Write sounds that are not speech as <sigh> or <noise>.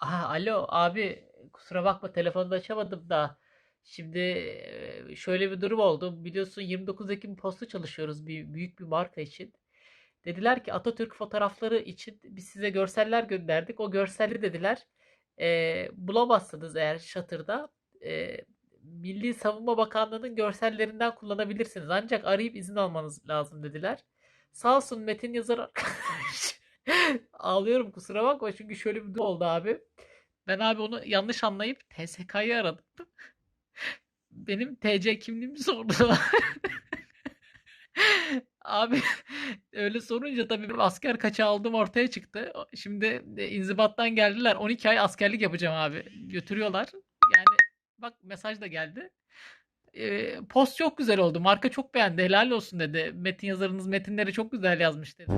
Aha, alo abi kusura bakma telefonda açamadım da. Şimdi şöyle bir durum oldu. Biliyorsun 29 Ekim posta çalışıyoruz bir büyük bir marka için. Dediler ki Atatürk fotoğrafları için biz size görseller gönderdik. O görselli dediler e, bulamazsınız eğer Shutter'da. E, Milli Savunma Bakanlığı'nın görsellerinden kullanabilirsiniz. Ancak arayıp izin almanız lazım dediler. Sağ olsun Metin yazar. <laughs> Ağlıyorum kusura bakma çünkü şöyle bir durum oldu abi. Ben abi onu yanlış anlayıp TSK'yı aradım. <laughs> Benim TC kimliğimi sordular. <laughs> Abi öyle sorunca tabii benim asker kaçağı aldığım ortaya çıktı. Şimdi de inzibattan geldiler. 12 ay askerlik yapacağım abi. Götürüyorlar. Yani bak mesaj da geldi. Ee, post çok güzel oldu. Marka çok beğendi. Helal olsun dedi. Metin yazarınız metinleri çok güzel yazmış dedi.